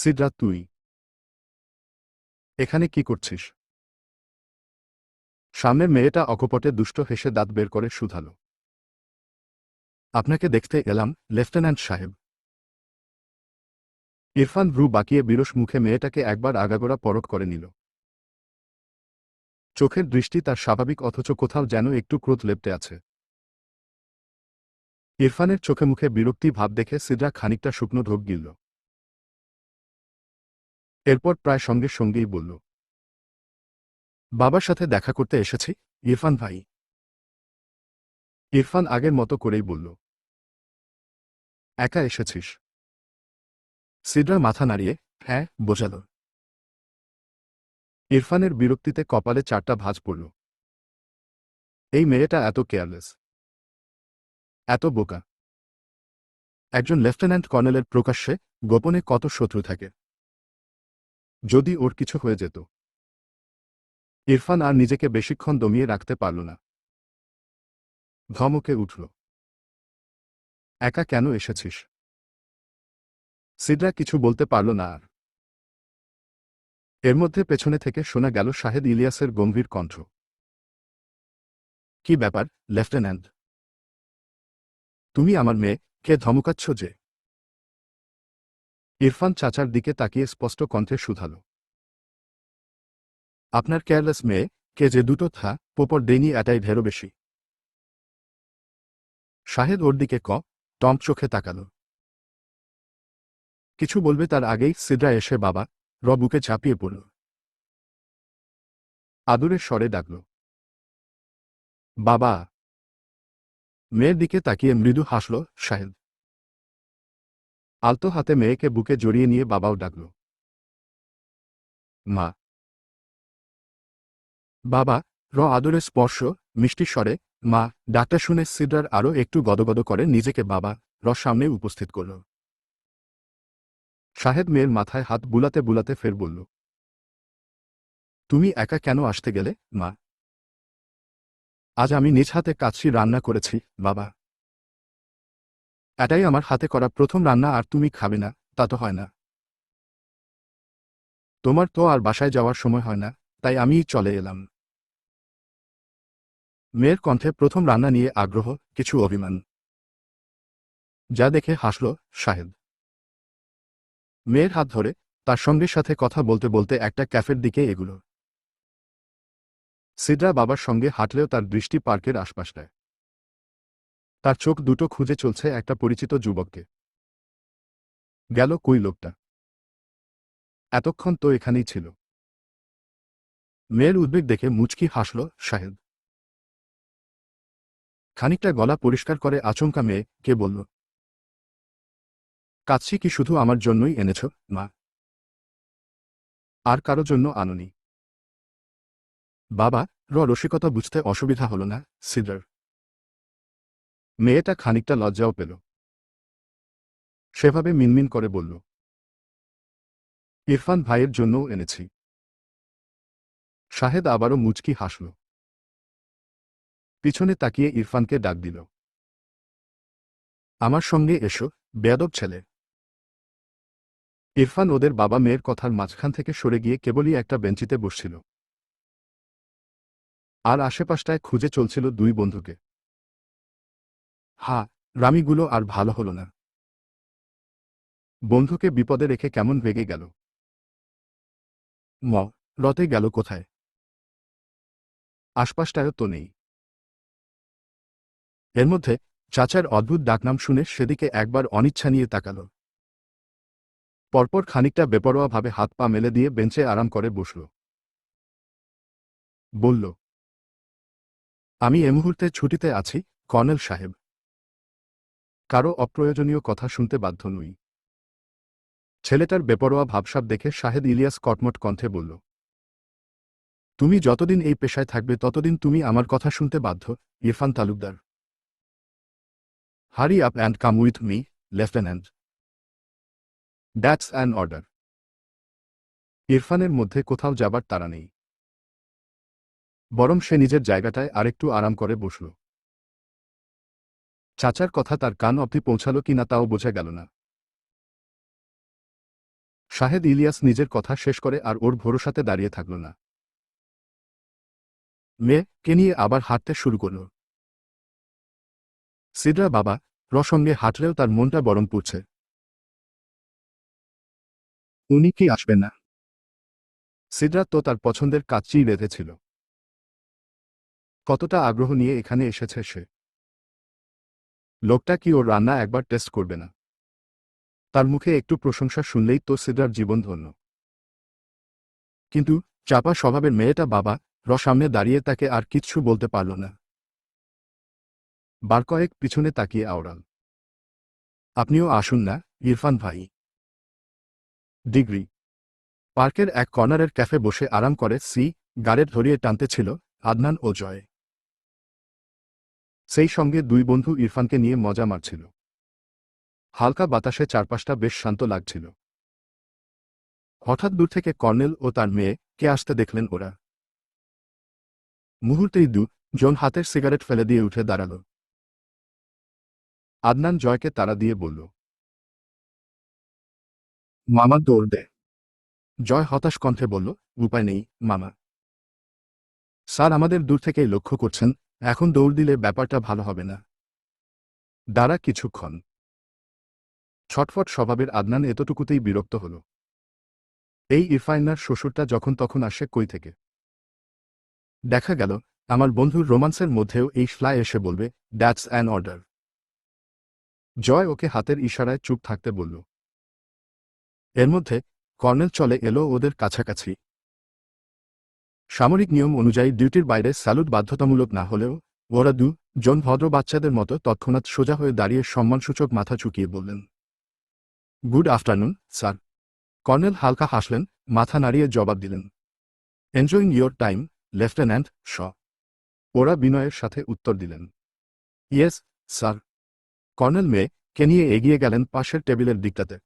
সিডরা তুই। এখানে কি করছিস? সামনের মেয়েটা অকপটে দুষ্ট হেসে দাঁত বের করে শুধাল। আপনাকে দেখতে এলাম, লেফটেন্যান্ট সাহেব। ইরফান ভ্রু বাকিয়ে বিরস মুখে মেয়েটাকে একবার আগাগোড়া পরক করে নিল। চোখের দৃষ্টি তার স্বাভাবিক অথচ কোথাও যেন একটু ক্রোধ লেপটে আছে। ইরফানের চোখে মুখে বিরক্তি ভাব দেখে সিদ্রা খানিকটা শুকনো ঢোক গিলল। এরপর প্রায় সঙ্গে সঙ্গেই বলল, বাবার সাথে দেখা করতে এসেছি, ইরফান ভাই। ইরফান আগের মতো করেই বলল, একা এসেছিস? সিডরা মাথা নাড়িয়ে হ্যাঁ বোঝাল। ইরফানের বিরক্তিতে কপালে চারটা ভাঁজ পড়ল। এই মেয়েটা এত কেয়ারলেস, এত বোকা। একজন লেফটেন্যান্ট কর্নেলের প্রকাশ্যে গোপনে কত শত্রু থাকে? যদি ওর কিছু হয়ে যেত। ইরফান আর নিজেকে বেশিক্ষণ দমিয়ে রাখতে পারল না। ধমকে উঠল, একা কেন এসেছিস? সিডরা কিছু বলতে পারল না আর। এর মধ্যে পেছনে থেকে শোনা গেল শাহেদ ইলিয়াসের গম্ভীর কণ্ঠ। কি ব্যাপার, লেফটেন্যান্ট? তুমি আমার মেয়ে, কে ধমকাচ্ছ যে? ইরফান চাচার দিকে তাকিয়ে স্পষ্ট কণ্ঠে শুধাল। আপনার কেয়ারলেস মেয়ে, কে যে দুটো থা, পোপর দেনি এটাই ঢেরো বেশি। শাহেদ ওর দিকে ক, টম চোখে তাকাল। কিছু বলবে তার আগেই সিদ্রা এসে বাবা র বুকে ঝাঁপিয়ে পড়ল। আদুরের স্বরে ডাকল। বাবা। মেয়ের দিকে তাকিয়ে মৃদু হাসল শাহেদ। আলতো হাতে মেয়েকে বুকে জড়িয়ে নিয়ে বাবাও ডাকল। মা। বাবা, র আদরের স্পর্শ, মিষ্টি স্বরে। মা ডাক্তার শুনে সিডার আরও একটু গদগদ করে নিজেকে বাবা, র সামনে উপস্থিত করল। শাহেদ মেয়ের মাথায় হাত বুলাতে বুলাতে ফের বলল, তুমি একা কেন আসতে গেলে, মা? আজ আমি নিজ হাতে কাচ্ছি রান্না করেছি, বাবা। এটাই আমার হাতে করা প্রথম রান্না আর তুমি খাবে না, তা তো হয় না। তোমার তো আর বাসায় যাওয়ার সময় হয় না, তাই আমিই চলে এলাম। মেয়ের কণ্ঠে প্রথম রান্না নিয়ে আগ্রহ, কিছু অভিমান। যা দেখে হাসল শাহেদ। মেয়ের হাত ধরে তার সঙ্গের সাথে কথা বলতে বলতে একটা ক্যাফের দিকে এগুলো। সিডরা বাবার সঙ্গে হাঁটলেও তার দৃষ্টি পার্কের আশপাশটায়। তার চোখ দুটো খুঁজে চলছে একটা পরিচিত যুবককে। গেল কই লোকটা? এতক্ষণ তো এখানেই ছিল। মেয়ের উদ্বেগ দেখে মুচকি হাসল শাহেদ। খানিকটা গলা পরিষ্কার করে আচমকা মেয়ে কে বলল কাচ্ছি কি শুধু আমার জন্যই এনেছ, মা? আর কারও জন্য আননি। বাবা, র রসিকতা বুঝতে অসুবিধা হল না, সিডার। মেয়েটা খানিকটা লজ্জাও পেল। সেভাবে মিনমিন করে বলল, ইরফান ভাইয়ের জন্যও এনেছি। শাহেদ আবারও মুচকি হাসল। পিছনে তাকিয়ে ইরফানকে ডাক দিল, আমার সঙ্গে এসো, বেয়াদব ছেলে। ইরফান ওদের বাবা মেয়ের কথার মাঝখান থেকে সরে গিয়ে কেবলই একটা বেঞ্চিতে বসছিল। আর আশেপাশটায় খুঁজে চলছিল দুই বন্ধুকে। হা, রামিগুলো আর ভালো হল না। বন্ধুকে বিপদে রেখে কেমন ভেগে গেল? ম রতে গেল কোথায়? আশপাশটায়ও তো নেই। এর মধ্যে চাচার অদ্ভুত ডাকনাম শুনে সেদিকে একবার অনিচ্ছা নিয়ে তাকাল। পরপর খানিকটা বেপরোয়াভাবে হাত পা মেলে দিয়ে বেঞ্চে আরাম করে বসল। বলল, আমি এ মুহূর্তে ছুটিতে আছি, কর্নেল সাহেব। কারও অপ্রয়োজনীয় কথা শুনতে বাধ্য নই। ছেলেটার বেপরোয়া ভাবসাব দেখে শাহেদ ইলিয়াস কটমট কণ্ঠে বলল, তুমি যতদিন এই পেশায় থাকবে, ততদিন তুমি আমার কথা শুনতে বাধ্য, Irfan Talukdar. Hurry up and come with me lieutenant that's an order ইরফানের মধ্যে কোথাও যাবার তারা নেই। বরং সে নিজের জায়গাটায় আরেকটু আরাম করে বসল। চাচার কথা তার কান অবধি পৌঁছাল কিনা তাও বোঝা গেল না। শাহেদ ইলিয়াস নিজের কথা শেষ করে আর ওর ভরসাতে দাঁড়িয়ে থাকল না। মেয়েকে নিয়ে আবার হাঁটতে শুরু করল। সিডরা বাবা র সঙ্গে হাঁটলেও তার মনটা বরং পুড়ছে। উনি কি আসবেন না? সিডরা তো তার পছন্দের কাজটিই রেঁধেছিল কতটা আগ্রহ নিয়ে এখানে এসেছে সে। লোকটা কি ওর রান্না একবার টেস্ট করবে না? তার মুখে একটু প্রশংসা শুনলেই তো সিডরার জীবন ধন্য। কিন্তু চাপা স্বভাবের মেয়েটা বাবা, র সামনে দাঁড়িয়ে তাকে আর কিচ্ছু বলতে পারল না। বার কয়েক পিছনে তাকিয়ে আওড়াল। আপনিও আসুন না, ইরফান ভাই। ডিগ্রি। পার্কের এক কর্নারের ক্যাফে বসে আরাম করে সি, গাড়ের ধরিয়ে টানতে ছিল, আদনান ও জয়। সেই সঙ্গে দুই বন্ধু ইরফানকে নিয়ে মজা মারছিল। হালকা বাতাসে চারপাশটা বেশ শান্ত লাগছিল। হঠাৎ দূর থেকে কর্নেল ও তার মেয়ে কে আসতে দেখলেন ওরা। মুহূর্তেই দু, জন হাতের সিগারেট ফেলে দিয়ে উঠে দাঁড়াল। আদনান জয়কে তারা দিয়ে বলল, মামা দৌড় দে। জয় হতাশ কণ্ঠে বলল, উপায় নেই, মামা। স্যার আমাদের দূর থেকেই লক্ষ্য করছেন এখন দৌড় দিলে ব্যাপারটা ভালো হবে না। দাঁড়া কিছুক্ষণ। ছটফট স্বভাবের আদনান এতটুকুতেই বিরক্ত হল। এই ইরফাইনার শ্বশুরটা যখন তখন আসে কই থেকে? দেখা গেল, আমার বন্ধুর রোমান্সের মধ্যেও এই ফ্লাই এসে বলবে দ্যাটস অ্যান অর্ডার জয় ওকে হাতের ইশারায় চুপ থাকতে বলল। এর মধ্যে কর্নেল চলে এলো ওদের কাছাকাছি। সামরিক নিয়ম অনুযায়ী ডিউটির বাইরে স্যালুট বাধ্যতামূলক না হলেও ওরা দু জন ভদ্র বাচ্চাদের মতো তৎক্ষণাৎ সোজা হয়ে দাঁড়িয়ে সম্মানসূচক মাথা চুকিয়ে বললেন, গুড আফটারনুন, স্যার। কর্নেল হালকা হাসলেন, মাথা নাড়িয়ে জবাব দিলেন, enjoying your time, lieutenant Shaw. ওরা বিনয়ের সাথে উত্তর দিলেন, ইয়েস, স্যার। কর্নেল মেয়ে কে নিয়ে এগিয়ে গেলেন পাশের টেবিলের দিকটাতে।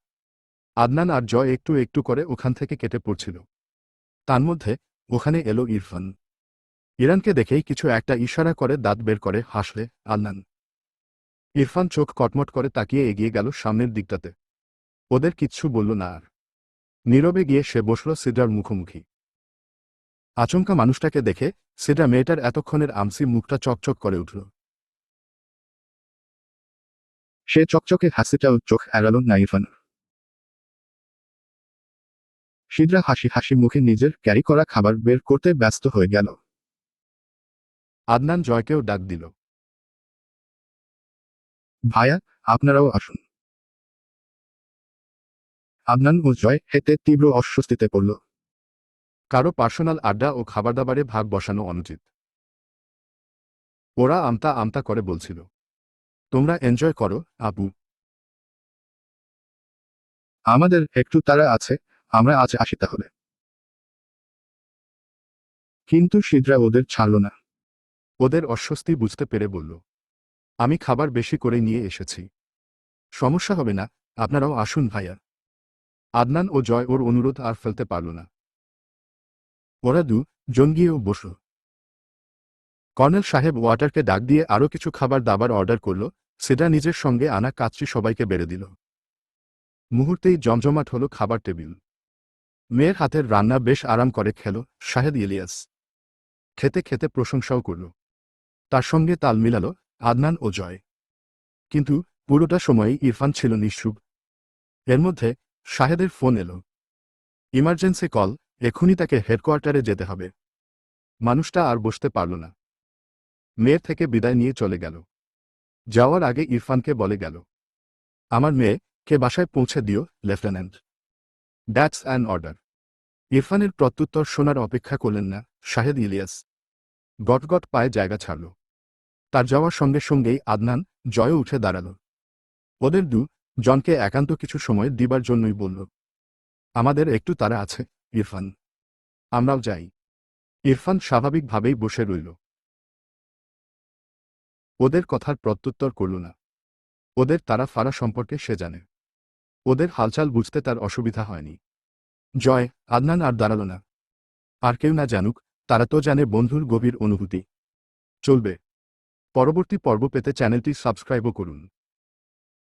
আদনান আর জয় একটু একটু করে ওখান থেকে কেটে পড়ছিল। তার মধ্যে ওখানে এলো ইরফান। ইরানকে দেখেই কিছু একটা ইশারা করে দাঁত বের করে, হাসলে আদনান ইরফান চোখ কটমট করে তাকিয়ে এগিয়ে গেল সামনের দিকটাতে। ওদের কিচ্ছু বলল না আর। নীরবে গিয়ে সে বসল সিডার মুখোমুখি। আচমকা মানুষটাকে দেখে সিডা মেয়েটার এতক্ষণের আমসি মুখটা চকচক করে উঠল। সে চকচকে হাসিটাও চোখ এড়াল না ইরফান। সিদ্রা হাসি হাসি মুখে নিজের ক্যারি করা খাবার বের করতে ব্যস্ত হয়ে গেল। আদনান জয়কেও ডাক দিল। ভায়া, আপনারাও আসুন। আদনান ও জয় হেতে তীব্র অস্বস্তিতে পড়ল। কারও পার্সোনাল আড্ডা ও খাবার দাবারে ভাগ বসানো অনুচিত। ওরা আমতা আমতা করে বলছিল, তোমরা এনজয় করো আবু আমাদের একটু তারা আছে আমরা আজ আসি তাহলে। কিন্তু সিদ্রা ওদের ছাড়ল না। ওদের অস্বস্তি বুঝতে পেরে বলল, আমি খাবার বেশি করে নিয়ে এসেছি। সমস্যা হবে না, আপনারাও আসুন ভাইয়া। আদনান ও জয় ওর অনুরোধ আর ফেলতে পারল না। ওরা দু জন গিয়েও বসল। কর্নেল সাহেব ওয়াটারকে ডাক দিয়ে আরও কিছু খাবার দাবার অর্ডার করল। সেটা নিজের সঙ্গে আনা কাচ্চি সবাইকে বেড়ে দিল। মুহূর্তেই জমজমাট হল খাবার টেবিল। মেয়ের হাতের রান্না বেশ আরাম করে খেল শাহেদ ইলিয়াস। খেতে খেতে প্রশংসাও করল। তার সঙ্গে তাল মিলাল আদনান ও জয়। কিন্তু পুরোটা সময়ই ইরফান ছিল নিঃসুব এর মধ্যে শাহেদের ফোন এলো। ইমার্জেন্সি কল এখনই তাকে হেডকোয়ার্টারে যেতে হবে। মানুষটা আর বসতে পারল না। মেয়ের থেকে বিদায় নিয়ে চলে গেল। যাওয়ার আগে ইরফানকে বলে গেল, আমার মেয়ে, কে বাসায় পৌঁছে দিও, লেফটেন্যান্ট। দ্যাটস অ্যান অর্ডার ইরফানের প্রত্যুত্তর শোনার অপেক্ষা করলেন না শাহেদ ইলিয়াস। গটগট পায়ে জায়গা ছাড়ল। তার যাওয়ার সঙ্গে সঙ্গেই আদনান জয় উঠে দাঁড়াল। ওদের দু জনকে একান্ত কিছু সময় দিবার জন্যই বলল, আমাদের একটু তারা আছে, ইরফান। আমরাও যাই। ইরফান স্বাভাবিকভাবেই বসে রইল। ওদের কথার প্রত্যুত্তর করল না। ওদের তারা ফারা সম্পর্কে সে জানে। ওদের হালচাল বুঝতে তার অসুবিধা হয়নি। জয়, আদনান আর দাঁড়াল না। আর কেউ না জানুক, তারা তো জানে বন্ধুর গভীর অনুভূতি। চলবে। পরবর্তী পর্ব পেতে চ্যানেলটি সাবস্ক্রাইবও করুন।